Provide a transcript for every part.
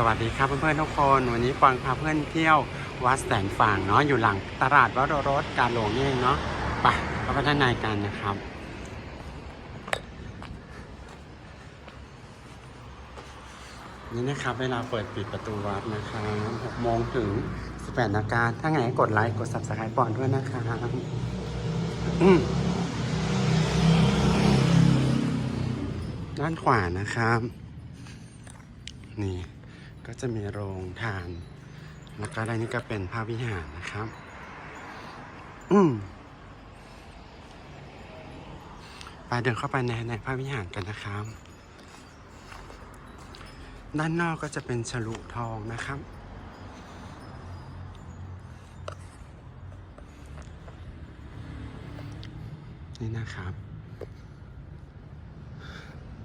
สวัสดีครับเพื่อนๆทุกคน วันนี้ฟังพาเพื่อนเที่ยววัดแสนฝางเนาะอยู่หลังตลาดวัดรถการหลวงนี่เองเนาะไปเข้าไปด้านในกันนะครับ นี่นะครับเวลาเปิดปิดประตูวัดนะครับ6โมงถึง18นาฬิกาถ้าไงกดไลค์กด subscribe ก่อนด้วยนะครับอืมด้านขวานะครับ นี่ ก็จะมีโรงทาน แล้วก็ด้านนี้ก็เป็นพระวิหารนะครับ อืมไปเดินเข้าไปในในพระวิหารกันนะครับ ด้านนอกก็จะเป็นฉลุทองนะครับนี่นะครับ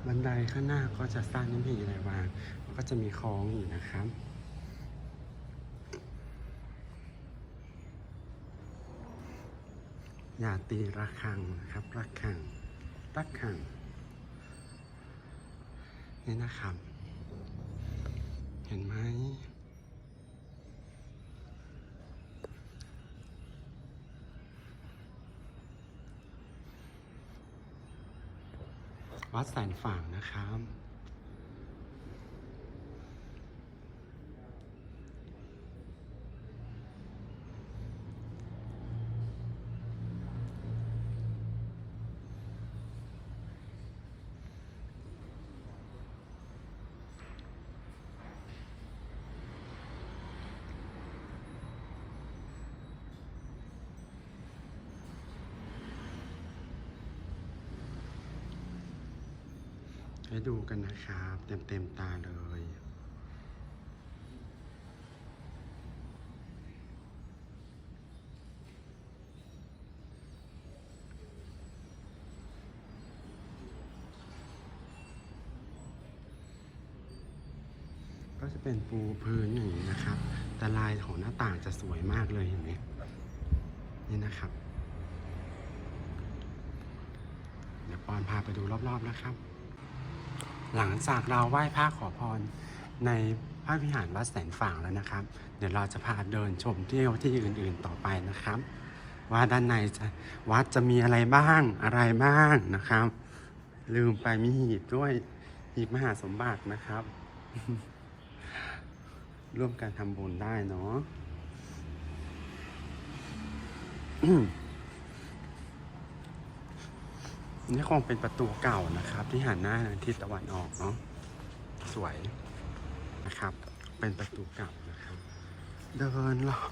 บันไดข้างหน้าก็จะสร้างน้ำผีอะไรวาง ก็จะมีคล้องอยู่นะครับ อย่าตีระฆังนะครับ ระฆัง ระฆัง นี่นะครับ เห็นไหมวัดแสนฝางนะครับ ให้ดูกันนะครับ เต็มเต็มๆตาเลย ก็จะเป็นปูพื้นอย่างนี้นะครับ แต่ลายของหน้าต่างจะสวยมากเลยเห็นไหมนี่นะครับ เดี๋ยวปอนพาไปดูรอบๆนะครับ หลังจากเราไหว้พระขอพรในพระวิหารวัดแสนฝางแล้วนะครับ เดี๋ยวเราจะพาเดินชมเที่ยวที่อื่นๆต่อไปนะครับ ว่าด้านในจะวัดจะมีอะไรบ้างอะไรบ้างนะครับ ลืมไปมีหีบด้วยหีบมหาสมบัตินะครับ ร่วมกันทำบุญได้เนาะ นี่คงเป็นประตูเก่านะครับ ที่หันหน้าทิศตะวันออกเนาะสวยนะครับ เป็นประตูเก่านะครับ เดินลาะ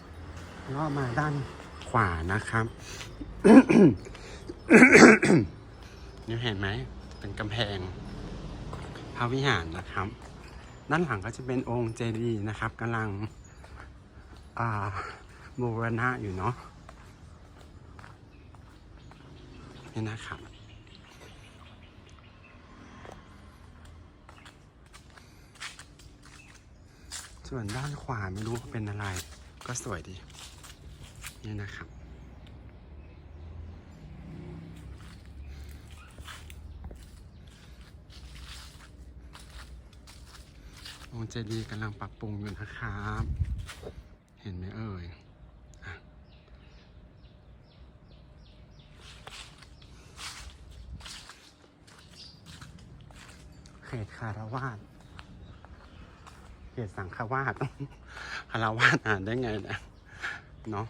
เลาะมาด้านขวานะครับนี่เห็นไหมเป็นกำแพงพระวิหารนะครับ ด้านหลังก็จะเป็นองค์เจดีย์นะครับกำลังอาบูรณะอยู่เนาะนี่นะครับ ส่วนด้านขวาไม่รู้เป็นอะไร ก็สวยดี นี่นะครับ องค์เจดีย์กำลังปรับปรุงอยู่นะครับ เห็นไหมเอ่ยเขตคารวาส เขตสังฆวาสคารวาสอ่านได้ไงเนะเนาะ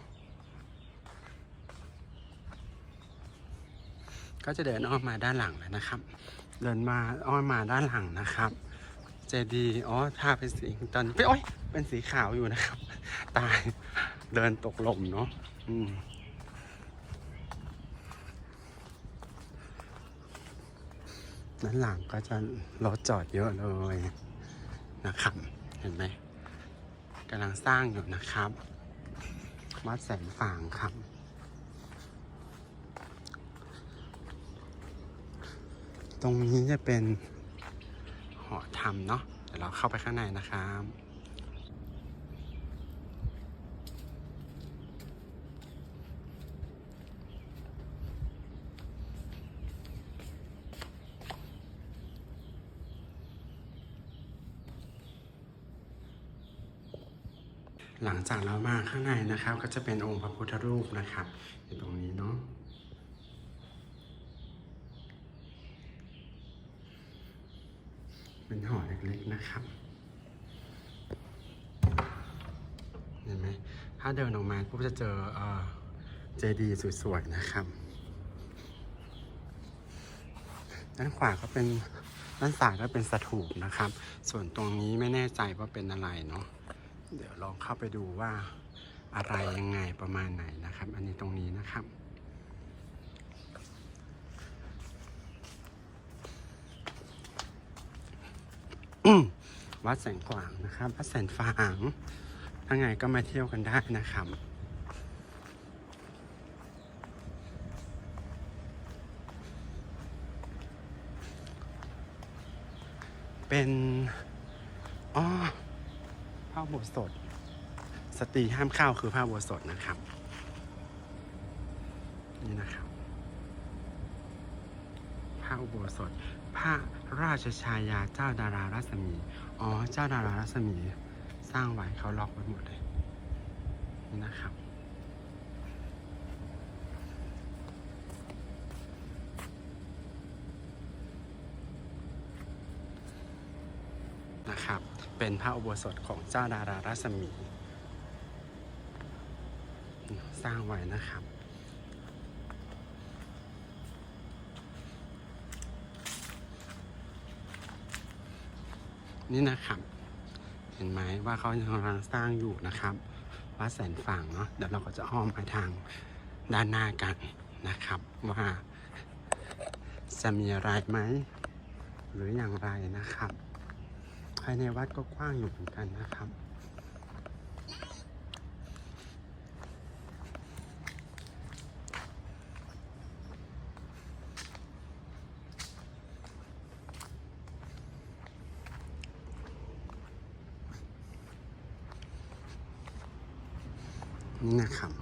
ก็จะเดินอ้อมมาด้านหลังแล้วนะครับ เดินมาอ้อมมาด้านหลังนะครับเจดีย์อ๋อถ้าเป็นสีตอนเป็นโอ้ยเป็นสีขาวอยู่นะครับ ตายเดินตกหล่มเนาะอืมด้านหลังก็จะรถจอดเยอะเลยนะครับ เห็นไหมกำลังสร้างอยู่นะครับ วัดแสงฝางครับ ตรงนี้จะเป็นหอธรรมเนาะเดี๋ยวเราเข้าไปข้างในนะครับ หลังจากเรามาข้างในนะครับ ก็จะเป็นองค์พระพุทธรูปนะครับอยู่ตรงนี้เนาะเป็นหอเล็กๆนะครับ เห็นไหมถ้าเดินออกมาปุ๊บจะเจอเออเจดีย์สวยๆนะครับ ด้านขวาก็เป็นด้านซ้ายก็เป็นสถูปนะครับ ส่วนตรงนี้ไม่แน่ใจว่าเป็นอะไรเนาะ เดี๋ยวลองเข้าไปดูว่าอะไรยังไงประมาณไหนนะครับ อันนี้ตรงนี้นะครับ วัดแสงขวางนะครับ วัดแสงฝางถ้าไงก็มาเที่ยวกันได้นะครับเป็นอ๋อ พระอุโบสถสตรีห้ามเข้าคือพระอุโบสถนะครับ นี่นะครับพระอุโบสถพระราชชายาเจ้าดารารัศมี อ๋อ เจ้าดารารัศมี สร้างไว้เขาล็อกไว้หมดเลยนี่นะครับนะครับ เป็นพระอุโบสถของเจ้าดารารัศมี สร้างไว้นะครับนี่นะครับ เห็นไหมว่าเขากำลังสร้างอยู่นะครับ วัดแสนฝั่งเนาะ เดี๋ยวเราก็จะอ้อมไปทางด้านหน้ากันนะครับ ว่าจะมีอะไรไหม หรืออย่างไรนะครับ ภายในวัดก็กว้างอยู่เหมือนกันนะครับ นี่นะครับ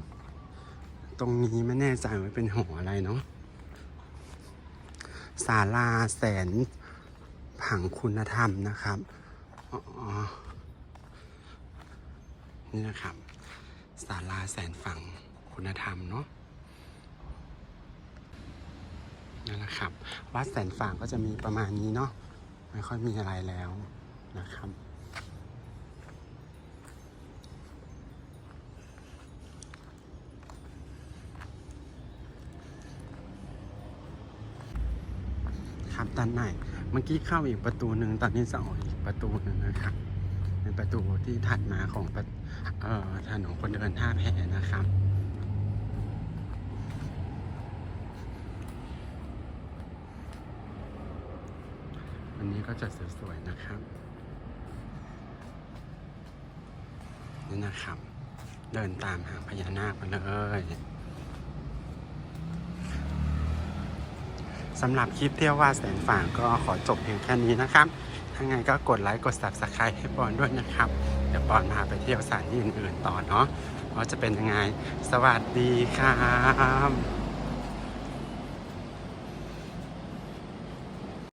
ตรงนี้ไม่แน่ใจว่าเป็นหออะไรเนาะศาลาแสนผังคุณธรรมนะครับ นี่นะครับศาลาแสนฝังคุณธรรมเนาะนั่นแหละครับ วัดแสนฝังก็จะมีประมาณนี้เนาะไม่ค่อยมีอะไรแล้วนะครับครับด้านในเมื่อกี้เข้าอีกประตูหนึ่งตอนนี้จะออกอีก ประตูหนึ่งนะครับเป็นประตูที่ถัดมาของเอ่อถนนคนเดินท่าแพนะครับวันนี้ก็จะสวยๆนะครับนี่นะครับ เดินตามหางพญานาคมาเลยสำหรับคลิปเที่ยวว่าแสนฝางก็ขอจบเพียงแค่นี้นะครับ ถ้าไงก็กดไลค์กด subscribe ให้ปอนด้วยนะครับ เดี๋ยวปอนพาไปเที่ยวสถานที่อื่นๆต่อเนาะว่าจะเป็นยังไง สวัสดีครับ